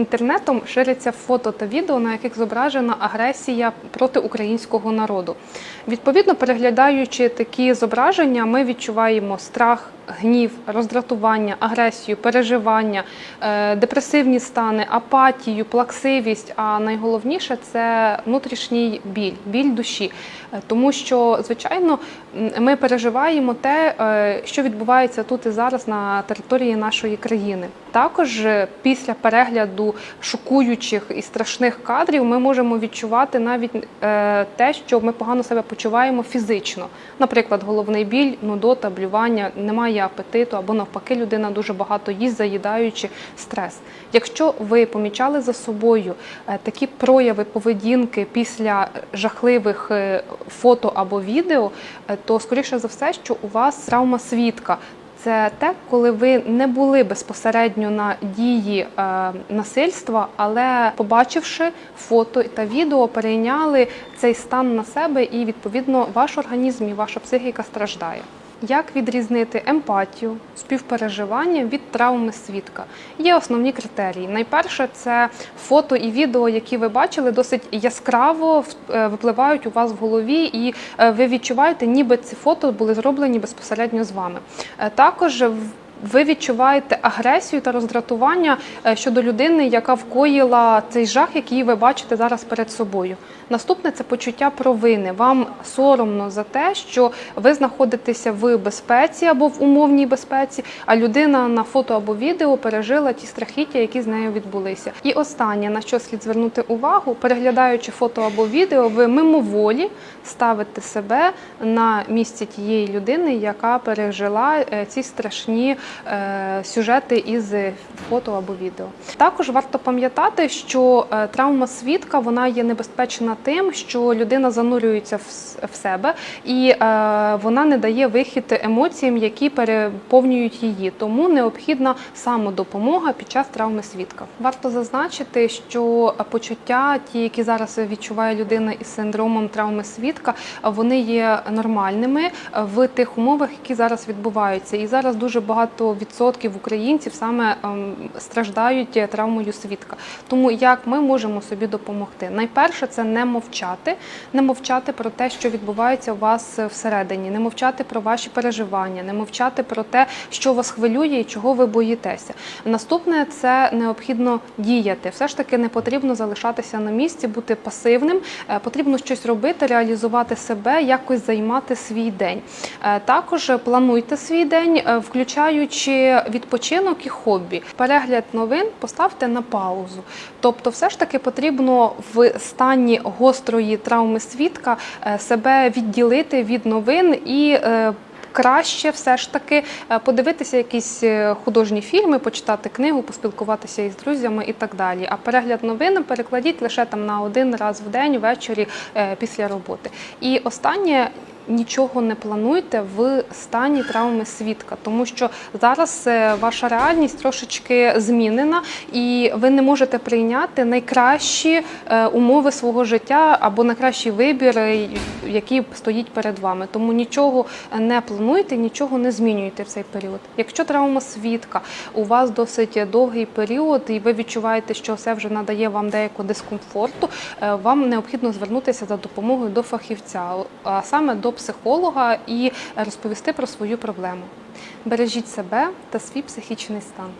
Інтернетом ширяться фото та відео, на яких зображена агресія проти українського народу. Відповідно, переглядаючи такі зображення, ми відчуваємо страх, гнів, роздратування, агресію, переживання, е, депресивні стани, апатію, плаксивість. А найголовніше це внутрішній біль, біль душі. Е, Тому що, звичайно, ми переживаємо те, е, що відбувається тут і зараз на території нашої країни. Також після перегляду шокуючих і страшних кадрів ми можемо відчувати навіть е, те, що ми погано себе почуваємо фізично. Наприклад, головний біль, нудота, блювання, немає апетиту або навпаки, людина дуже багато їсть, заїдаючи стрес. Якщо ви помічали за собою е, такі прояви поведінки після жахливих е, фото або відео, то скоріше за все, що у вас травма свідка. Це те, коли ви не були безпосередньо на дії е, насильства, але побачивши фото та відео, перейняли цей стан на себе, і відповідно ваш організм і ваша психіка страждає. Як відрізнити емпатію, співпереживання від травми свідка? Є основні критерії. Найперше це фото і відео, які ви бачили, досить яскраво е, випливають у вас в голові, і е, ви відчуваєте, ніби ці фото були зроблені безпосередньо з вами. Е, Також ви відчуваєте агресію та роздратування е, щодо людини, яка вкоїла цей жах, який ви бачите зараз перед собою. Наступне це почуття провини. Вам соромно за те, що ви знаходитеся в безпеці або в умовній безпеці, а людина на фото або відео пережила ті страхіття, які з нею відбулися. І останнє, на що слід звернути увагу, переглядаючи фото або відео, ви мимоволі ставите себе на місці тієї людини, яка пережила е, ці страшні сюжети із фото або відео. Також варто пам'ятати, що е, травма свідка вона є небезпечна тим, що людина занурюється в, себе і е, вона не дає вихід емоціям, які переповнюють її. Тому необхідна самодопомога під час травми свідка. Варто зазначити, що почуття, ті, які зараз відчуває людина із синдромом травми свідка, вони є нормальними в тих умовах, які зараз відбуваються. І зараз дуже багато відсотків українців саме ем, страждають травмою свідка. Тому як ми можемо собі допомогти? Найперше це не мовчати, не мовчати про те, що відбувається у вас всередині, не мовчати про ваші переживання, не мовчати про те, що вас хвилює і чого ви боїтеся. Наступне це необхідно діяти. Все ж таки не потрібно залишатися на місці, бути пасивним. Е, Потрібно щось робити, реалізувати себе, якось займати свій день. Е, Також плануйте свій день, е, включаючи відпочинок і хобі. Перегляд новин поставте на паузу. Тобто, все ж таки потрібно в стані гострої травми свідка е, себе відділити від новин і. е, Краще все ж таки е, подивитися якісь художні фільми, почитати книгу, поспілкуватися із друзями і так далі. А перегляд новин перекладіть лише там на один раз в день, ввечері після роботи. І останнє. Нічого не плануйте в стані травми свідка, тому що зараз е, ваша реальність трошечки змінена, і ви не можете прийняти найкращі е, умови свого життя або найкращий вибір, е, який стоїть перед вами. Тому нічого не плануйте, нічого не змінюйте в цей період. Якщо травма свідка у вас досить довгий період, і ви відчуваєте, що це вже надає вам деяку дискомфорту, вам необхідно звернутися за допомогою до фахівця, а саме до психолога, і розповісти про свою проблему. Бережіть себе та свій психічний стан.